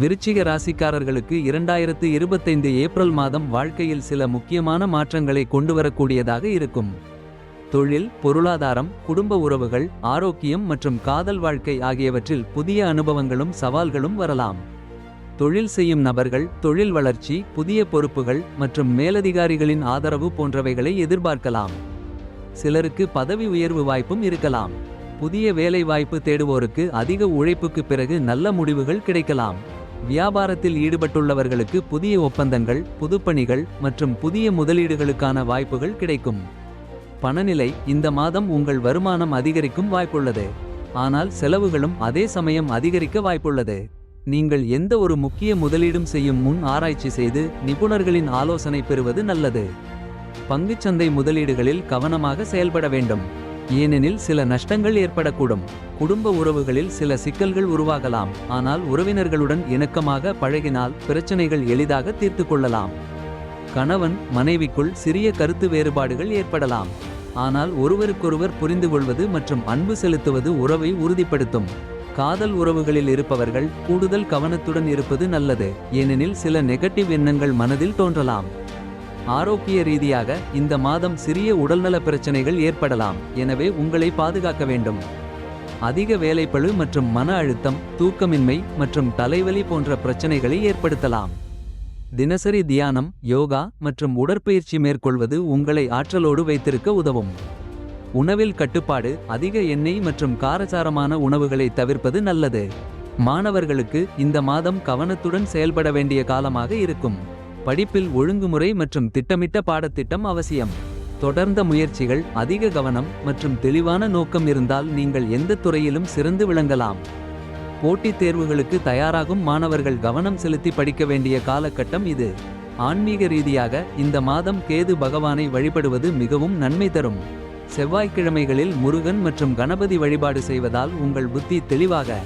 விருச்சிக ராசிக்காரர்களுக்கு இரண்டாயிரத்து இருபத்தைந்து ஏப்ரல் மாதம் வாழ்க்கையில் சில முக்கியமான மாற்றங்களை கொண்டுவரக்கூடியதாக இருக்கும். தொழில் பொருளாதாரம் குடும்ப உறவுகள் ஆரோக்கியம் மற்றும் காதல் வாழ்க்கை ஆகியவற்றில் புதிய அனுபவங்களும் சவால்களும் வரலாம். தொழில் செய்யும் நபர்கள் தொழில் வளர்ச்சி புதிய பொறுப்புகள் மற்றும் மேலதிகாரிகளின் ஆதரவு போன்றவைகளை எதிர்பார்க்கலாம். சிலருக்கு பதவி உயர்வு வாய்ப்பும் இருக்கலாம். புதிய வேலை வாய்ப்பு தேடுவோருக்கு அதிக உழைப்புக்கு பிறகு நல்ல முடிவுகள் கிடைக்கலாம். வியாபாரத்தில் ஈடுபட்டுள்ளவர்களுக்கு புதிய ஒப்பந்தங்கள் புதுப்பணிகள் மற்றும் புதிய முதலீடுகளுக்கான வாய்ப்புகள் கிடைக்கும். பணநிலை இந்த மாதம் உங்கள் வருமானம் அதிகரிக்கும் வாய்ப்புள்ளது. ஆனால் செலவுகளும் அதே சமயம் அதிகரிக்க வாய்ப்புள்ளது. நீங்கள் எந்த ஒரு முக்கிய முதலீடும் செய்யும் முன் ஆராய்ச்சி செய்து நிபுணர்களின் ஆலோசனை பெறுவது நல்லது. பங்குச்சந்தை முதலீடுகளில் கவனமாக செயல்பட வேண்டும். ஏனெனில் சில நஷ்டங்கள் ஏற்படக்கூடும். குடும்ப உறவுகளில் சில சிக்கல்கள் உருவாகலாம். ஆனால் உறவினர்களுடன் இணக்கமாக பழகினால் பிரச்சனைகள் எளிதாக தீர்த்து கொள்ளலாம். கணவன் மனைவிக்குள் சிறிய கருத்து வேறுபாடுகள் ஏற்படலாம். ஆனால் ஒருவருக்கொருவர் புரிந்து கொள்வது மற்றும் அன்பு செலுத்துவது உறவை உறுதிப்படுத்தும். காதல் உறவுகளில் இருப்பவர்கள் கூடுதல் கவனத்துடன் இருப்பது நல்லது. ஏனெனில் சில நெகட்டிவ் எண்ணங்கள் மனதில் தோன்றலாம். ஆரோக்கிய ரீதியாக இந்த மாதம் சிறிய உடல்நல பிரச்சனைகள் ஏற்படலாம். எனவே உங்களை பாதுகாக்க வேண்டும். அதிக வேலைப்பளு மற்றும் மன அழுத்தம் தூக்கமின்மை மற்றும் தலைவலி போன்ற பிரச்சனைகளை ஏற்படுத்தலாம். தினசரி தியானம் யோகா மற்றும் உடற்பயிற்சி மேற்கொள்வது உங்களை ஆற்றலோடு வைத்திருக்க உதவும். உணவில் கட்டுப்பாடு அதிக எண்ணெய் மற்றும் காரசாரமான உணவுகளை தவிர்ப்பது நல்லது. மாணவர்களுக்கு இந்த மாதம் கவனத்துடன் செயல்பட வேண்டிய காலமாக இருக்கும். படிப்பில் ஒழுங்குமுறை மற்றும் திட்டமிட்ட பாடத்திட்டம் அவசியம். தொடர்ந்த முயற்சிகள் அதிக கவனம் மற்றும் தெளிவான நோக்கம் இருந்தால் நீங்கள் எந்த துறையிலும் சிறந்து விளங்கலாம். போட்டித் தேர்வுகளுக்கு தயாராகும் மாணவர்கள் கவனம் செலுத்தி படிக்க வேண்டிய காலகட்டம் இது. ஆன்மீக ரீதியாக இந்த மாதம் கேது பகவானை வழிபடுவது மிகவும் நன்மை தரும். செவ்வாய்க்கிழமைகளில் முருகன் மற்றும் கணபதி வழிபாடு செய்வதால் உங்கள் புத்தி தெளிவாக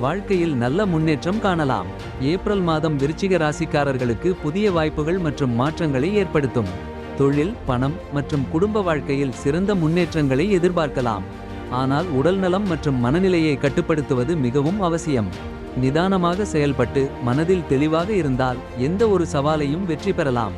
வாழ்க்கையில் நல்ல முன்னேற்றம் காணலாம். ஏப்ரல் மாதம் விருச்சிக ராசிக்காரர்களுக்கு புதிய வாய்ப்புகள் மற்றும் மாற்றங்களை ஏற்படுத்தும். தொழில் பணம் மற்றும் குடும்ப வாழ்க்கையில் சிறந்த முன்னேற்றங்களை எதிர்பார்க்கலாம். ஆனால் உடல்நலம் மற்றும் மனநிலையை கட்டுப்படுத்துவது மிகவும் அவசியம். நிதானமாக செயல்பட்டு மனதில் தெளிவாக இருந்தால் எந்த ஒரு சவாலையும் வெற்றி பெறலாம்.